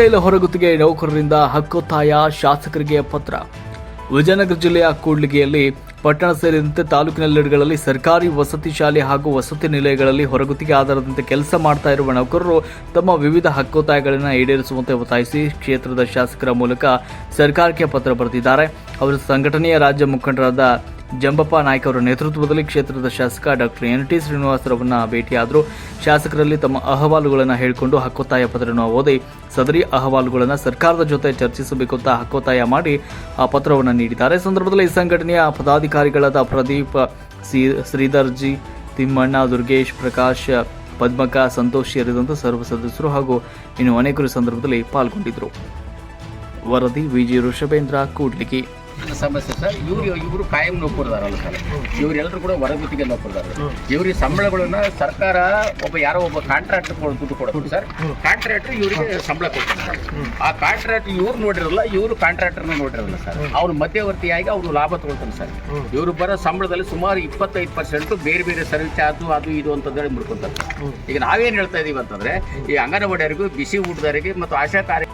ಹೊರಗುತ್ತಿಗೆ ನೌಕರರಿಂದ ಹಕ್ಕೊತ್ತಾಯ ಶಾಸಕರಿಗೆ ಪತ್ರ. ವಿಜಯನಗರ ಜಿಲ್ಲೆಯ ಕೂಡ್ಲಿಗೆಯಲ್ಲಿ ಪಟ್ಟಣ ಸೇರಿದಂತೆ ತಾಲೂಕಿನೆಲ್ಲೆಡೆಗಳಲ್ಲಿ ಸರ್ಕಾರಿ ವಸತಿ ಶಾಲೆ ಹಾಗೂ ವಸತಿ ನಿಲಯಗಳಲ್ಲಿ ಹೊರಗುತ್ತಿಗೆ ಆಧಾರದಂತೆ ಕೆಲಸ ಮಾಡ್ತಾ ಇರುವ ನೌಕರರು ತಮ್ಮ ವಿವಿಧ ಹಕ್ಕೊತ್ತಾಯಗಳನ್ನು ಈಡೇರಿಸುವಂತೆ ಒತ್ತಾಯಿಸಿ ಕ್ಷೇತ್ರದ ಶಾಸಕರ ಮೂಲಕ ಸರ್ಕಾರಕ್ಕೆ ಪತ್ರ ಬರೆದಿದ್ದಾರೆ. ಅವರ ಸಂಘಟನೆಯ ರಾಜ್ಯ ಮುಖಂಡರಾದ ಜಂಬಪ್ಪ ನಾಯ್ಕ ಅವರ ನೇತೃತ್ವದಲ್ಲಿ ಕ್ಷೇತ್ರದ ಶಾಸಕ ಡಾಕ್ಟರ್ ಎನ್ ಟಿ ಶ್ರೀನಿವಾಸರವನ್ನ ಭೇಟಿಯಾದರು. ಶಾಸಕರಲ್ಲಿ ತಮ್ಮ ಅಹವಾಲುಗಳನ್ನು ಹೇಳಿಕೊಂಡು ಹಕ್ಕೊತ್ತಾಯ ಪತ್ರವನ್ನು ಓದಿ, ಸದರಿ ಅಹವಾಲುಗಳನ್ನು ಸರ್ಕಾರದ ಜೊತೆ ಚರ್ಚಿಸಬೇಕು ಅಂತ ಹಕ್ಕೊತ್ತಾಯ ಮಾಡಿ ಆ ಪತ್ರವನ್ನು ನೀಡಿದ್ದಾರೆ. ಸಂದರ್ಭದಲ್ಲಿ ಈ ಸಂಘಟನೆಯ ಪದಾಧಿಕಾರಿಗಳಾದ ಪ್ರದೀಪ್, ಸಿ ಶ್ರೀಧರ್ಜಿ ತಿಮ್ಮಣ್ಣ, ದುರ್ಗೇಶ್, ಪ್ರಕಾಶ್, ಪದ್ಮಕ, ಸಂತೋಷ್ ಸೇರಿದಂತೆ ಸರ್ವ ಸದಸ್ಯರು ಹಾಗೂ ಇನ್ನು ಅನೇಕರು ಸಂದರ್ಭದಲ್ಲಿ ಪಾಲ್ಗೊಂಡಿದ್ದರು. ವರದಿ ವಿಜಿ ಋಷಭೇಂದ್ರ, ಕೂಡ್ಲಿಗಿ. ಸಮಸ್ಯೆ ಸರ್, ಇವ್ರು ಇವರು ಕಾಯಂ ನೌಕರದಾರಲ್ಲ ಸರ್. ಇವರೆಲ್ಲರೂ ಕೂಡ ಹೊರಗುತ್ತಿಗೆ ನೌಕರದಾರ. ಇವ್ರಿಗೆ ಸಂಬಳಗಳನ್ನ ಸರ್ಕಾರ ಒಬ್ಬ ಯಾರೋ ಒಬ್ಬ ಕಾಂಟ್ರಾಕ್ಟರ್ ದುಡ್ಡು ಕೊಡೋದು ಸರ್. ಕಾಂಟ್ರಾಕ್ಟರ್ ಇವರಿಗೆ ಸಂಬಳ ಕೊಡ್ತಾರೆ ಆ ಕಾಂಟ್ರಾಕ್ಟ್ ಇವ್ರು ನೋಡಿರಲ್ಲ, ಇವರು ಕಾಂಟ್ರಾಕ್ಟರ್ನ ನೋಡಿರಲ್ಲ ಸರ್. ಅವ್ರು ಮಧ್ಯವರ್ತಿಯಾಗಿ ಅವರು ಲಾಭ ತಗೊಳ್ತಾರೆ ಸರ್. ಇವರು ಬರೋ ಸಂಬಳದಲ್ಲಿ ಸುಮಾರು ಇಪ್ಪತ್ತೈದು ಪರ್ಸೆಂಟ್ ಬೇರೆ ಬೇರೆ ಸರ್ವಿಸ್ ಅದು ಅದು ಇದು ಅಂತಂದೇಳಿ ಮುಡ್ಕೊಂತಾರೆ ಈಗ ನಾವೇನು ಹೇಳ್ತಾ ಇದೀವಿ ಅಂತಂದ್ರೆ, ಈ ಅಂಗನವಾಡಿಯವರಿಗೂ, ಬಿಸಿ ಊಟದವರಿಗೆ ಮತ್ತು ಆಶಾ ಕಾರ್ಯ